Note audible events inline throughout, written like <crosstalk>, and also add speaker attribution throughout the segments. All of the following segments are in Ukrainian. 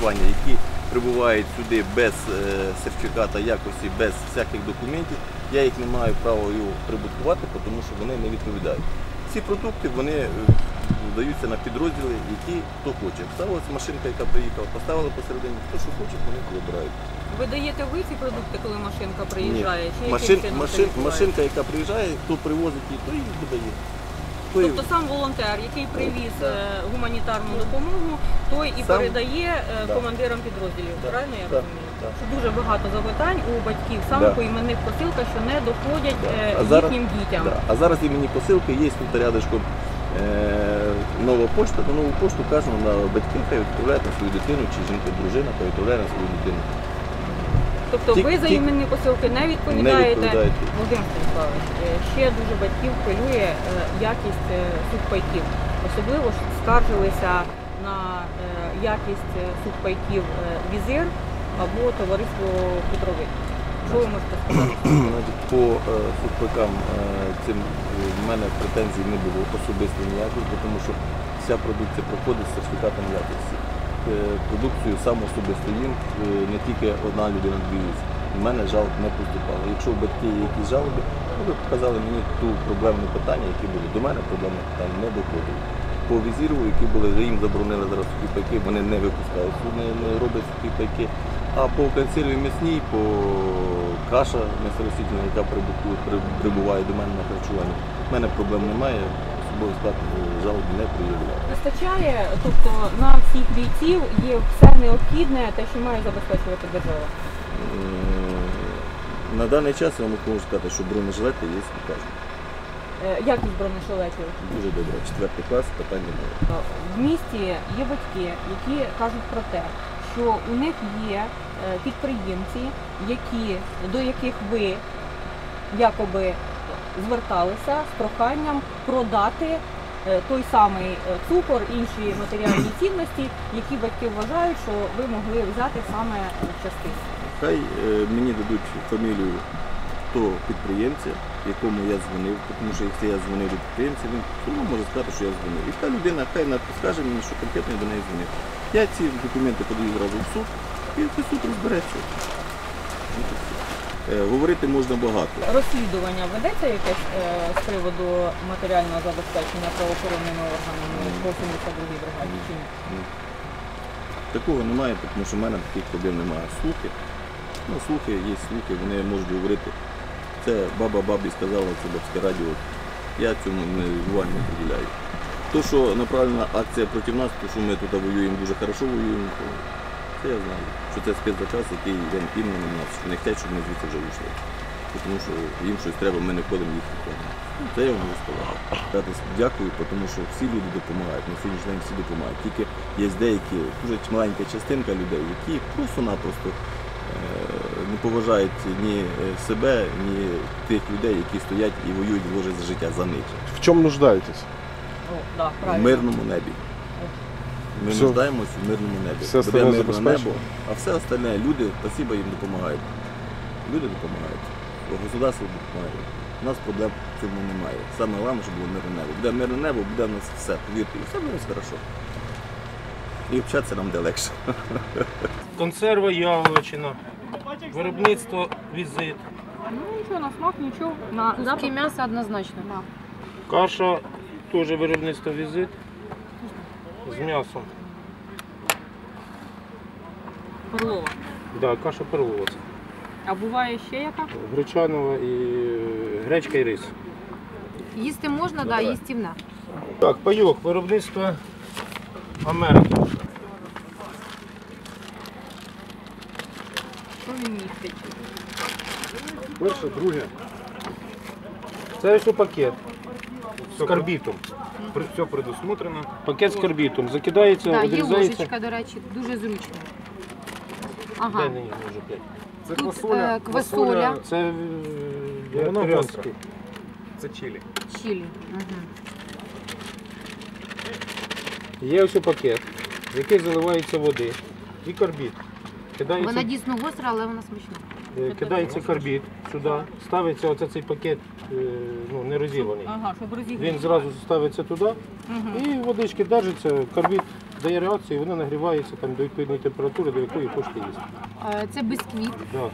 Speaker 1: харчування, які прибувають сюди без е, сертифіката якості, без всяких документів, я їх не маю права прибуткувати, тому що вони не відповідають. Ці продукти вони е, даються на підрозділи, які хто хоче. Вставилася машинка, яка приїхала, поставили посередині, хто що хоче, вони вибирають.
Speaker 2: Ви даєте ви ці продукти, коли машинка приїжджає? Чи
Speaker 1: Машин, машин, машинка, яка приїжджає, хто привозить її, то її видає. Її-
Speaker 2: Тобто сам волонтер, який привіз е, гуманітарну допомогу, той і
Speaker 1: Сам-
Speaker 2: передає е,
Speaker 1: Да.
Speaker 2: командирам підрозділів.
Speaker 1: Да.
Speaker 2: Правильно я
Speaker 1: Да.
Speaker 2: розумію?
Speaker 1: Да.
Speaker 2: Дуже багато запитань у батьків саме
Speaker 1: Да.
Speaker 2: по іменних посилках, що не доходять
Speaker 1: Да.
Speaker 2: е,
Speaker 1: А зараз-
Speaker 2: їхнім дітям.
Speaker 1: Да. А зараз імені посилки є тут рядочком нова пошта, на нову пошту кажемо на батьки, хай відправляють на свою дитину, чи жінка, дружина, хай відправляє на свою дитину.
Speaker 2: Тобто ви за
Speaker 1: ті-
Speaker 2: іменні посилки не
Speaker 1: Не
Speaker 2: відповідаєте. Володимир Станіславович, е, ще дуже батьків хвилює е, якість е, сухпайків. Особливо ж скаржилися на е, якість е, сухпайків е, візир або товариство Петровик. Що ви можете сказати? <clears throat>
Speaker 1: Значить, по е, сухпайкам е, цим е, в мене претензій не було особисто ніяких, тому що вся продукція проходить з сертифікатом якості. Е, Продукцію сам особисто їм, е, не тільки одна людина дивиться. У мене жалоб не поступало. Якщо у батьків є якісь жалоби, ви показали мені ту проблемне питання, які були. До мене проблемне питання не доходило. По візіру, які були, їм заборонили зараз сухі пайки, вони не випускають, вони не роблять сухі пайки. А по консерві м'ясній, по каша м'ясоросітельна, яка прибуває до мене на харчування, в мене проблем немає, особовий склад е, жалоб не проявляє.
Speaker 2: Вистачає, тобто на всіх бійців є все необхідне, те, що має забезпечувати держава.
Speaker 1: На даний час я вам можу сказати, що бронежилети є покажу.
Speaker 2: Е, Якість бронежилетів.
Speaker 1: Дуже добре. Четвертий клас, питань немає.
Speaker 2: В місті є батьки, які кажуть про те, що у них є е, підприємці, які, до яких ви якоби зверталися з проханням продати е, той самий е, цукор, інші матеріальні цінності, які батьки вважають, що ви могли взяти саме в частині.
Speaker 1: Хай е, мені дадуть фамілію того підприємця, якому я дзвонив, тому що якщо я дзвонив до підприємця, він одно може сказати, що я дзвонив. І та людина хай скаже мені, що конкретно я до неї дзвонив. Я ці документи подаю зразу в суд, і суд розбереться. Е, Говорити можна багато.
Speaker 2: Розслідування ведеться якесь е, з приводу матеріального забезпечення правоохоронними органами по 72 бригаді чи ні?
Speaker 1: Ні. Такого немає, тому що в мене таких проблем немає. Слухи. Ну, слухи є слухи, вони можуть говорити. Це баба бабі сказала, це бабське радіо. Я цьому не уваги не приділяю. То, що направлена акція проти нас, то що ми тут воюємо дуже хорошо воюємо, це я знаю. Що це спецзаказ, який він іменно на нас, що не хочуть, щоб ми звідси вже вийшли. Тому що їм щось треба, ми не ходимо їх підтримуємо. Ну, Це я вам. Сказати дякую, тому що всі люди допомагають. На сьогоднішній день всі допомагають. Тільки є деякі, дуже маленька частинка людей, які просто-напросто е, не поважають ні е, себе, ні тих людей, які стоять і воюють, вложать за життя за них.
Speaker 3: В чем нуждаетесь?
Speaker 2: О, да,
Speaker 1: В мирному небі. Ми
Speaker 3: Все.
Speaker 1: нуждаємося в мирному небі.
Speaker 3: Все
Speaker 1: Буде
Speaker 3: остальне
Speaker 1: мирне
Speaker 3: забезпечено?
Speaker 1: небо, а все остальне люди, спасибо їм допомагають. Люди допомагають. Государство допомагає. У нас проблем в цьому немає. Саме головне, щоб було мирне небо. Буде мирне небо, буде в нас все. Повірте, і все буде у нас хорошо. І общатися нам де легше. <laughs>
Speaker 4: Консерва яловичина, виробництво візит,
Speaker 2: Ну нічого, на смак, нічого. На
Speaker 5: Куски
Speaker 2: запах.
Speaker 5: мяса однозначно.
Speaker 4: каша теж виробництво візит з м'ясом.
Speaker 2: Перлова.
Speaker 4: Да, каша перлова.
Speaker 2: А буває ще яка?
Speaker 4: Гречанова і е, гречка і рис.
Speaker 5: Їсти можна, да, їстівна.
Speaker 4: Так, пайок, виробництво Америки.
Speaker 2: Що він містить?
Speaker 3: Перше, друге.
Speaker 4: Це ось пакет з карбітом. При- Все предусмотрено. Пакет з карбітом. Закидається,
Speaker 5: Да, є
Speaker 4: відрізається.
Speaker 5: ложечка, до речі, дуже зручно.
Speaker 4: Дай
Speaker 5: Ага.
Speaker 4: мені може п'ять.
Speaker 3: Це
Speaker 5: Тут,
Speaker 3: квасоля.
Speaker 5: е, квасоля.
Speaker 4: Це е,
Speaker 3: Вона
Speaker 4: вегетаріанський.
Speaker 3: Це чилі.
Speaker 5: Чилі. Угу.
Speaker 4: Є ось пакет, в який заливається води і карбід. Кидається,
Speaker 5: Вона дійсно гостра, але вона смачна.
Speaker 4: Е, кидається карбід сюди, ставиться оце цей пакет е, ну, не розірваний.
Speaker 2: Ага, щоб розігріти.
Speaker 4: Він зразу ставиться туди і водички держиться, карбід дає реакцію, і воно нагрівається там до відповідної температури, до якої хочете їсти.
Speaker 5: Е, Це бисквіт.
Speaker 4: Да.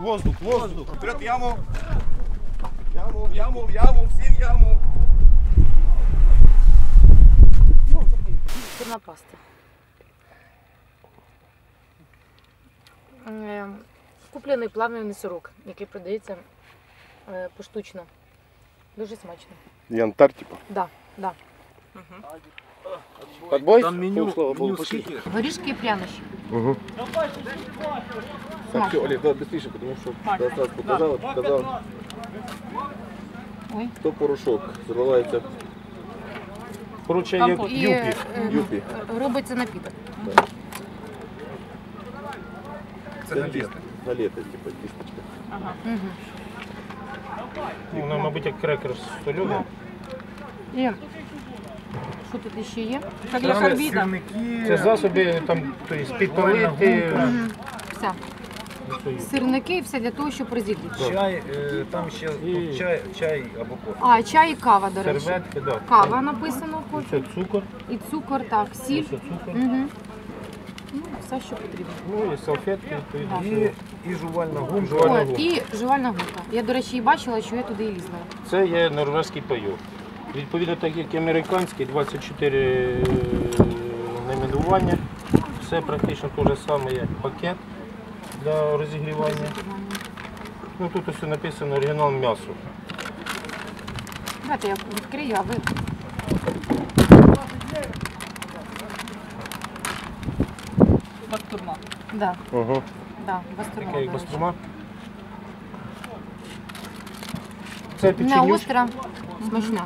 Speaker 1: Воздух, воздух. Вперед в яму. Яму, в яму, в яму, всі в яму.
Speaker 5: Сирна паста. Е, Куплений плавлений сирок, який продається е, поштучно. Дуже смачно.
Speaker 3: Янтарь, типа.
Speaker 5: Да, да.
Speaker 4: Подбой?
Speaker 3: Там меню,
Speaker 4: слава Богу,
Speaker 3: меню
Speaker 4: пошли.
Speaker 3: скільки?
Speaker 5: Горішки і прянощі.
Speaker 3: Угу.
Speaker 1: Так, все, Олег, давай быстрее, потому что я сразу показал, показал.
Speaker 5: Ой.
Speaker 1: То порошок зривається
Speaker 4: Коротше, як.
Speaker 5: І
Speaker 4: юпі.
Speaker 5: е,
Speaker 1: юпі.
Speaker 5: робиться напіток.
Speaker 3: Це наліт.
Speaker 1: Наліто, типу, кісточка.
Speaker 5: Угу.
Speaker 4: Ну, Воно, мабуть, як крекер з солюдом.
Speaker 5: І що тут ще є?
Speaker 2: Це для карбіда.
Speaker 4: Це засоби там, тобто, підпалити.
Speaker 5: Все. Сирники і все для того, щоб розігріти.
Speaker 3: Чай, е, там ще тут чай, чай або кофе.
Speaker 5: А, чай і кава, до речі.
Speaker 4: Серветки, да.
Speaker 5: Кава написано, хоч.
Speaker 4: Це цукор,
Speaker 5: І цукор, так, сіль.
Speaker 4: це цукор.
Speaker 5: Угу. Ну, все, що потрібно.
Speaker 4: Ну і салфетки, відповідно.
Speaker 3: І, і жувальна гумка.
Speaker 4: Жувальна
Speaker 5: О,
Speaker 4: гумка.
Speaker 5: і жувальна гумка. Я, до речі, і бачила, що я туди і лізла.
Speaker 4: Це є норвезький пайок. Відповідно, так як і американський, 24 найменування. Все практично те ж саме є пакет для розігрівання. Ну, тут ось написано оригінал м'ясо.
Speaker 5: Давайте я відкрию, а ви.
Speaker 2: Бастурма.
Speaker 5: Да,
Speaker 4: Угу.
Speaker 5: да, бастурма.
Speaker 4: Таке як
Speaker 5: до речі.
Speaker 4: бастурма. Це
Speaker 5: Не
Speaker 4: печенюшка.
Speaker 5: остра, смачна.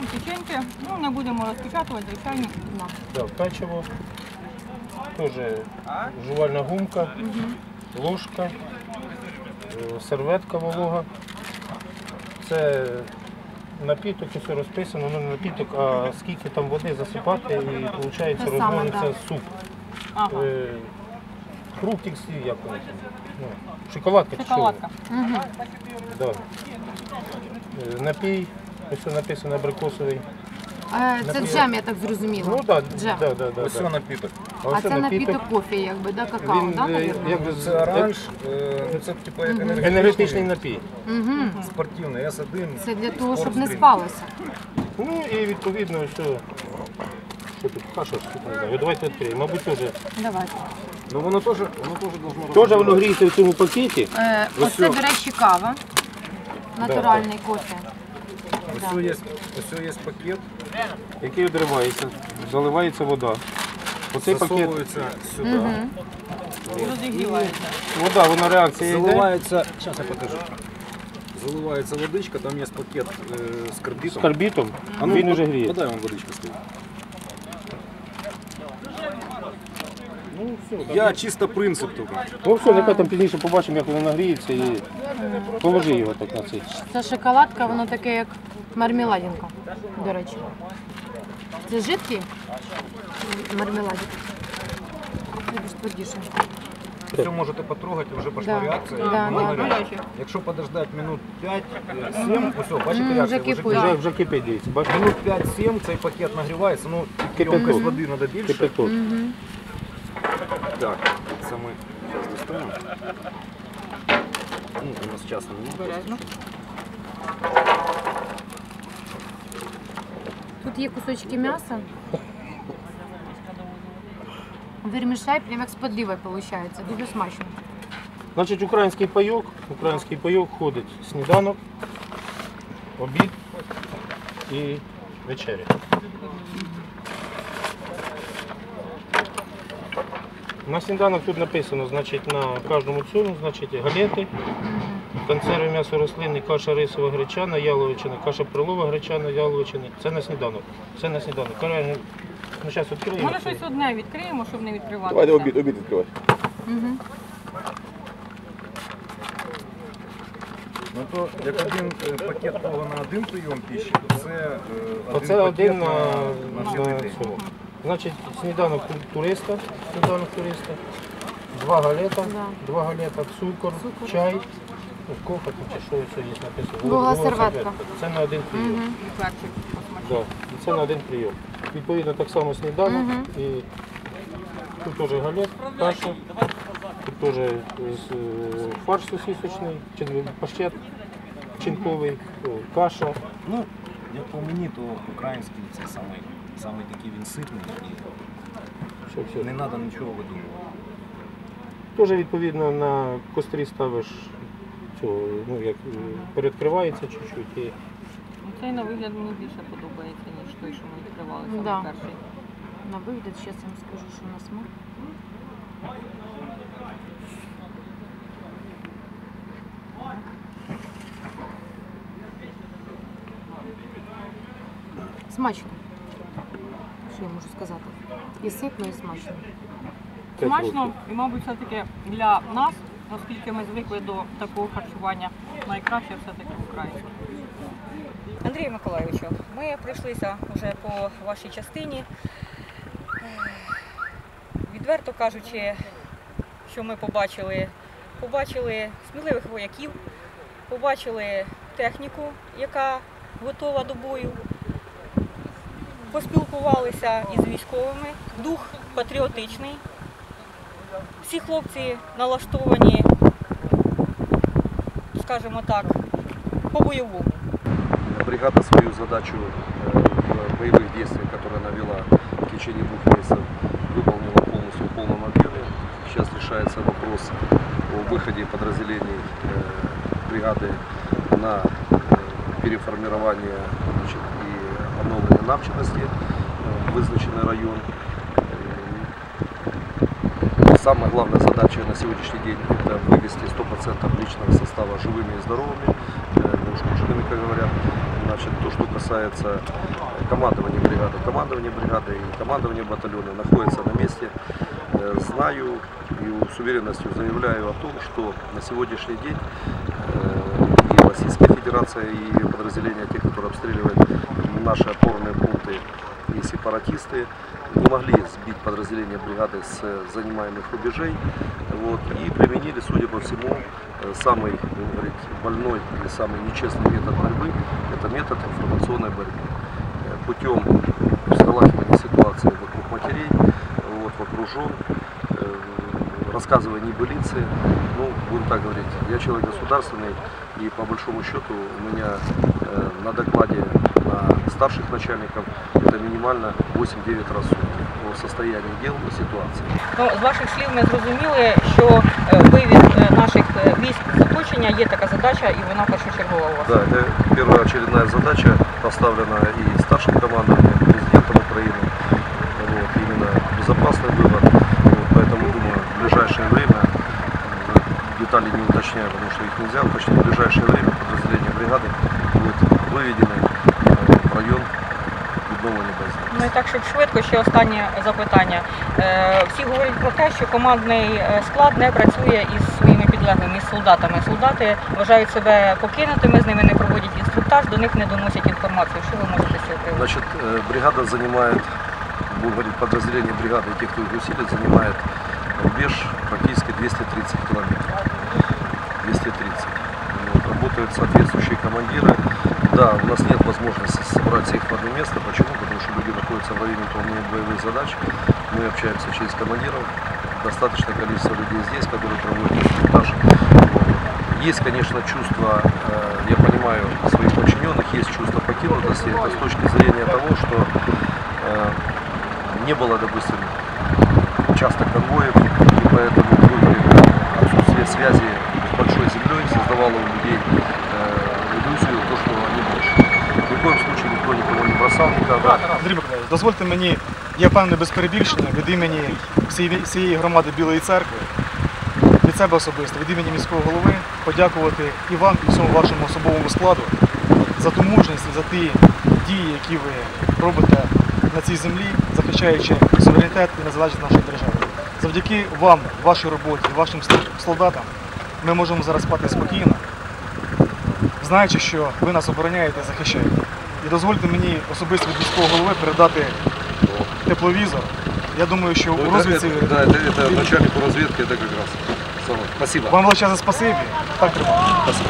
Speaker 2: Ну, Печеньки, ну не будемо розпечатувати, звичайно.
Speaker 5: Да.
Speaker 4: Да, печиво. Теж жувальна гумка, ложка, е, серветка волога. Це напіток, і все розписано, ну не напіток, а скільки там води засипати і виходить
Speaker 5: Те саме,
Speaker 4: суп.
Speaker 2: Ага.
Speaker 4: Е, Фруктик, свій, як воно там. Ну, шоколадка. чи що воно?
Speaker 2: Шоколадка.
Speaker 5: Угу.
Speaker 4: Да. Е, Напій, ось це написано абрикосовий.
Speaker 5: Е, це
Speaker 4: Напій-
Speaker 5: джем, я так зрозуміла.
Speaker 4: Ну так,
Speaker 5: Джем.
Speaker 4: да, да, да,
Speaker 3: Ось
Speaker 4: да.
Speaker 3: напіток.
Speaker 4: А
Speaker 5: це напіток кофе, якби, да, какао,
Speaker 4: Він,
Speaker 5: да,
Speaker 4: е,
Speaker 5: навірно?
Speaker 4: як би
Speaker 3: Це оранж, е, ну це типу як енергетичний,
Speaker 4: енергетичний напій.
Speaker 5: Угу.
Speaker 3: спортивний С1.
Speaker 5: Це для того, щоб не
Speaker 3: спортдрінк.
Speaker 5: спалося.
Speaker 4: Ну і відповідно все. Що тут? Каша, що тут не знаю. Давайте відкриємо. Мабуть, теж.
Speaker 5: Давайте.
Speaker 3: Ну воно теж, воно теж должно
Speaker 4: Теж воно гріється в цьому пакеті.
Speaker 5: Е,
Speaker 3: Ось
Speaker 5: оце,
Speaker 3: що.
Speaker 5: до речі, кава. Натуральний кофе.
Speaker 3: Ось є, ось є пакет,
Speaker 4: який відривається, заливається вода. Оцей пакет,
Speaker 3: засовується сюди.
Speaker 5: Угу.
Speaker 2: Розігрівається.
Speaker 4: вода, вона реакція йде.
Speaker 3: Заливається, зараз я покажу. Заливається водичка, там є пакет е, з
Speaker 4: З
Speaker 3: карбітом.
Speaker 4: карбітом,
Speaker 3: А ну,
Speaker 4: він уже гріє.
Speaker 3: Подай вам водичка стоїть.
Speaker 4: Ну, все,
Speaker 3: Я чисто принцип тільки.
Speaker 4: ну все, нехай там пізніше побачимо, як воно нагріється і положи його так на цей.
Speaker 5: Це шоколадка, воно таке як мармеладинка, до речі. Це жидкий мармеладик.
Speaker 3: Все можете потрогати, вже пішла
Speaker 5: Да.
Speaker 3: реакція.
Speaker 5: Да,
Speaker 3: вона
Speaker 5: да,
Speaker 2: гаряче.
Speaker 3: Якщо подождати минут 5-7, ось, бачите,
Speaker 5: М,
Speaker 3: реакція
Speaker 5: вже
Speaker 3: вже
Speaker 5: кипить.
Speaker 4: Вже, вже кипить, дивіться, бачите?
Speaker 3: Минут 5-7 цей пакет нагрівається, ну
Speaker 4: Кипяток.
Speaker 3: ємкость води треба більше.
Speaker 4: Кипяток.
Speaker 3: Так, це ми зараз достанемо. Ну, у нас часу немає.
Speaker 2: Бережно.
Speaker 5: Тут є кусочки м'яса. Вермішай прям як з подливою виходить. Дуже смачно.
Speaker 4: Значить, український пайок, український пайок ходить сніданок, обід і вечеря. На сніданок тут написано, значить, на кожному цьому, значить, галети, консерви м'ясо рослинне, каша рисова гречана, яловичина, каша прилова гречана, яловичина. Це на сніданок. Це на сніданок. Ну, зараз відкриємо.
Speaker 2: Може щось одне відкриємо, щоб не відкривати.
Speaker 1: Давайте обід, обід відкривати.
Speaker 5: Угу.
Speaker 3: Ну то як один е, пакет того на один прийом пищі, то це е, один
Speaker 4: Оце
Speaker 3: пакет
Speaker 4: один на,
Speaker 3: на,
Speaker 4: на,
Speaker 3: день.
Speaker 4: цьому. Значить, сніданок туриста, сніданок туриста, два галета,
Speaker 5: Да.
Speaker 4: два галета, цукор,
Speaker 5: Цукор.
Speaker 4: чай, ну, кофе, чи що це є написано.
Speaker 5: Вугла серветка.
Speaker 4: Це на один прийом.
Speaker 5: Угу.
Speaker 2: І перчик.
Speaker 4: Да. І це на один прийом. Відповідно, так само сніданок. І тут теж галет, каша, тут теж е, е, фарш сосисочний, чи паштет чинковий, каша.
Speaker 3: Ну, як по мені, то український це самий, самий такий він ситний і
Speaker 4: Все, все.
Speaker 3: не треба нічого видумувати.
Speaker 4: Теж відповідно на кострі ставиш цього, ну як е, передкривається чуть-чуть. І
Speaker 2: Цей на вигляд мені більше подобається, ніж той, що ми відкривали саме
Speaker 5: Да.
Speaker 2: перший.
Speaker 5: На вигляд, зараз я вам скажу, що на смак. Смачно. Я можу сказати? І ситно, і смачно.
Speaker 2: Смачно і, мабуть, все-таки для нас, оскільки ми звикли до такого харчування, найкраще все-таки українське. Андрію Миколайовичу, ми пройшлися вже по вашій частині. Відверто кажучи, що ми побачили, побачили сміливих вояків, побачили техніку, яка готова до бою Поспілкувалися із військовими, дух патріотичний. Всі хлопці налаштовані, скажімо так, по-бойовому.
Speaker 6: Бригада свою задачу э, в боевых действиях, которые она вела в течение двух месяцев, выполнила полностью в полном объеме. Сейчас решается вопрос о выходе подразделений э, бригады на э, переформирование значит, и обновление навченности э, в вызначенный район. Самая главная задача на сегодняшний день это вывести 100% личного состава живыми и здоровыми, неушкодженными, как говорят. Значит, то, что касается командования бригады. Командование бригады и командование батальона находится на месте. Знаю и с уверенностью заявляю о том, что на сегодняшний день э, и Российская Федерация, и подразделения, те, которые обстреливают наши опорные пункты и сепаратисты, не могли сбить подразделение бригады с занимаемых рубежей вот, и применили, судя по всему, э, самый, говорить, больной или самый нечестный метод борьбы – это метод информационной борьбы. Э, Путем сколахивания ситуации вокруг матерей, вот, вокруг жен, рассказывая небылицы, ну, будем так говорить, я человек государственный, и по большому счету у меня э, на докладе на старших начальников это минимально 8-9 раз в сутки о состоянии дел и ситуации.
Speaker 2: Ну, з ваших слів ми зрозуміли, що е, вивід е, наших е, військ з оточення є така задача, і вона першочергова у вас.
Speaker 6: Да, это первоочередная задача, поставлена и старшим командованием, президентом Украины. Вот, именно безопасный вывод. ближайшее время, м, детали не уточняю, потому что их нельзя уточнить, в ближайшее время подразделение бригады будет выведено э, в район відновлення боєздатності.
Speaker 2: Ну і так, щоб швидко, ще останнє запитання. Е, Всі говорять про те, що командний е, склад не працює із своїми підлеглими, із солдатами. Солдати вважають себе покинутими, з ними не проводять інструктаж, до них не доносять інформацію. Що ви можете з цього приводу?
Speaker 6: Значит, э, бригада занимает, будем говорить, подразделение бригады, и те, кто их усилит, занимает рубеж практически 230 километров. 230. Вот, работают соответствующие командиры. Да, у нас нет возможности собрать всех в одно место. Почему? Потому что люди находятся в районе выполнения боевых задач. Мы общаемся через командиров. Достаточное количество людей здесь, которые проводят инструктаж. Есть, конечно, чувство, э, я понимаю своих подчиненных, есть чувство покинутости. Это с точки зрения того, что э, не было, допустим, часто конвоев, и поэтому были отсутствие связи с большой землей создавало у людей э, иллюзию, то, что они больше. Ни в коем случае никто никого не бросал никогда.
Speaker 7: Андрій Миколаївич, дозвольте мені, я певне без перебільшення від імені всієї всієї громади Білої церкви, від себе особисто, від імені міського голови, подякувати і вам, і всьому вашому особовому складу за ту мужність і за ті дії, які ви робите на цій землі, захищаючи суверенітет і незалежність нашої держави. Завдяки вам, вашій роботі, вашим солдатам, ми можемо зараз спати спокійно, знаючи, що ви нас обороняєте і захищаєте. І дозвольте мені особисто від міського голови передати тепловізор. Я думаю, що
Speaker 6: Ну,
Speaker 7: у
Speaker 6: это-
Speaker 7: розвідці
Speaker 6: это- да, это, это начальнику разведки, это как раз. самое. Спасибо.
Speaker 7: вам величезне спасибі. Так тримати.
Speaker 6: Спасибо.